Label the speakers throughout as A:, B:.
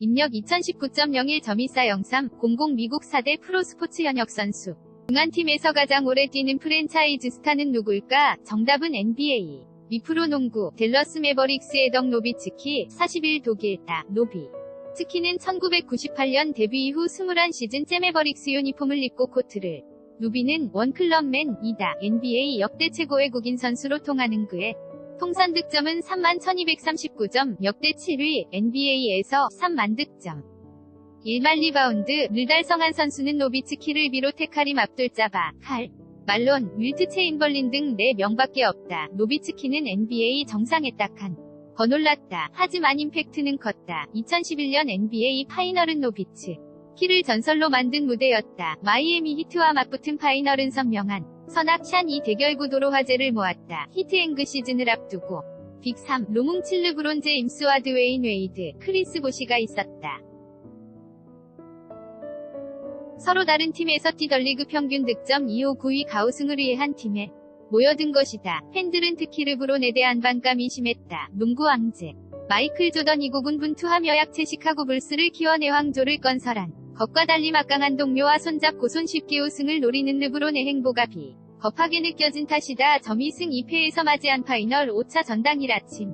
A: 입력 2019.01 점이사 영삼 00 미국 4대 프로스포츠 현역 선수. 중한팀에서 가장 오래 뛰는 프랜차이즈 스타는 누굴까? 정답은 NBA. 미프로 농구, 델러스 메버릭스의 덕 노비츠키, 41 독일, 다, 노비. 스키는 1998년 데뷔 이후 21시즌 잼메버릭스 유니폼을 입고 코트를. 누비는 원클럽맨, 이다, NBA 역대 최고의 국인 선수로 통하는 그의 통산 득점은 3만 1239점, 역대 7위, NBA에서 3만 득점. 1만 리바운드를 달성한 선수는 노비츠키를 비롯 헤카림 압둘자바, 칼, 말론, 윌트 체인벌린 등 4명밖에 없다. 노비츠키는 NBA 정상에 딱한 더 놀랐다. 하지만 임팩트는 컸다. 2011년 NBA 파이널은 노비츠 키를 전설로 만든 무대였다. 마이애미 히트와 맞붙은 파이널은 선명한 선악찬 이 대결 구도로 화제를 모았다. 히트앵그 시즌을 앞두고 빅3 로뭉칠 르 브론 제임스와 드웨인 웨이드, 크리스 보시가 있었다. 서로 다른 팀에서 뛰던 리그 평균 득점 2호 9위 가우승을 위해 한 팀에 모여든 것이다. 팬들은 특히 르브론에 대한 반감이 심했다. 농구 왕제 마이클 조던 이곡은 분투하며 약체 시카고 불스를 키워내 황조를 건설한 것과 달리 막강한 동료와 손잡고 손쉽게 우승을 노리는 르브론의 행보가 비 겁하게 느껴진 탓이다. 점이승 2패에서 맞이한 파이널 5차 전당일 아침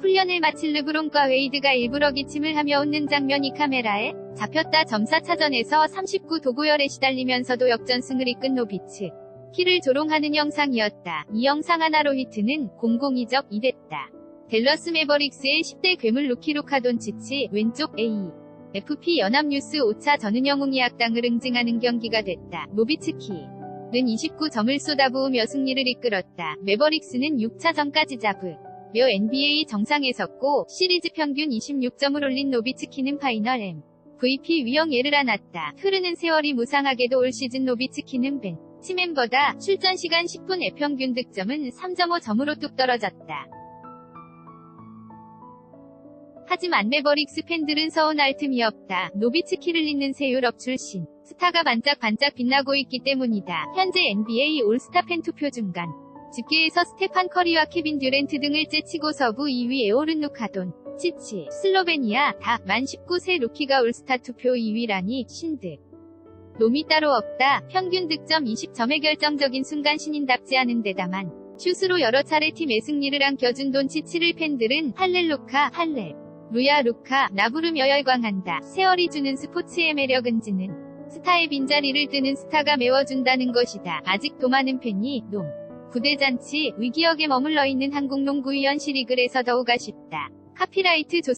A: 훈련을 마친 르브론과 웨이드가 일부러 기침을 하며 웃는 장면이 카메라에 잡혔다. 점사차전에서 39 도구열에 시달리면서도 역전승을 이끈 노비츠. 키를 조롱하는 영상이었다. 이 영상 하나로 히트는 002적 2됐다. 델러스 메버릭스의 10대 괴물 루키 루카 돈치치 왼쪽 A. FP 연합뉴스 5차 전은영웅이 악당을 응징하는 경기가 됐다. 노비츠키는 29점을 쏟아부으며 승리를 이끌었다. 메버릭스는 6차전까지 잡으. 며 NBA 정상에 섰고 시리즈 평균 26점을 올린 노비츠키는 파이널 MVP 위형예를 안았다. 흐르는 세월이 무상하게도 올 시즌 노비츠키는 벤 치멤버다 출전 시간 10분의 평균 득점은 3.5점으로 뚝 떨어졌다. 하지만 메버릭스 팬들은 서운할 틈이 없다. 노비츠키를 잇는 새 유럽 출신 스타가 반짝반짝 빛나고 있기 때문이다. 현재 NBA 올스타 팬 투표 중간 집계에서 스테판 커리와 케빈 듀렌트 등을 제치고 서부 2위에 오른 루카돈, 치치, 슬로베니아, 다, 만 19세 루키가 올스타 투표 2위라니, 신득. 놈이 따로 없다. 평균 득점 20점의 결정적인 순간 신인답지 않은 데다만, 슛으로 여러 차례 팀의 승리를 안겨준 돈치치를 팬들은 할렐루카, 할렐. 루야 루카, 나 부르며 열광한다. 세월이 주는 스포츠의 매력은지는 스타의 빈자리를 뜨는 스타가 메워준다는 것이다. 아직도 많은 팬이, 놈. 부대잔치, 위기역에 머물러 있는 한국농구위원 시리글에서 더욱 아쉽다. 카피라이트 조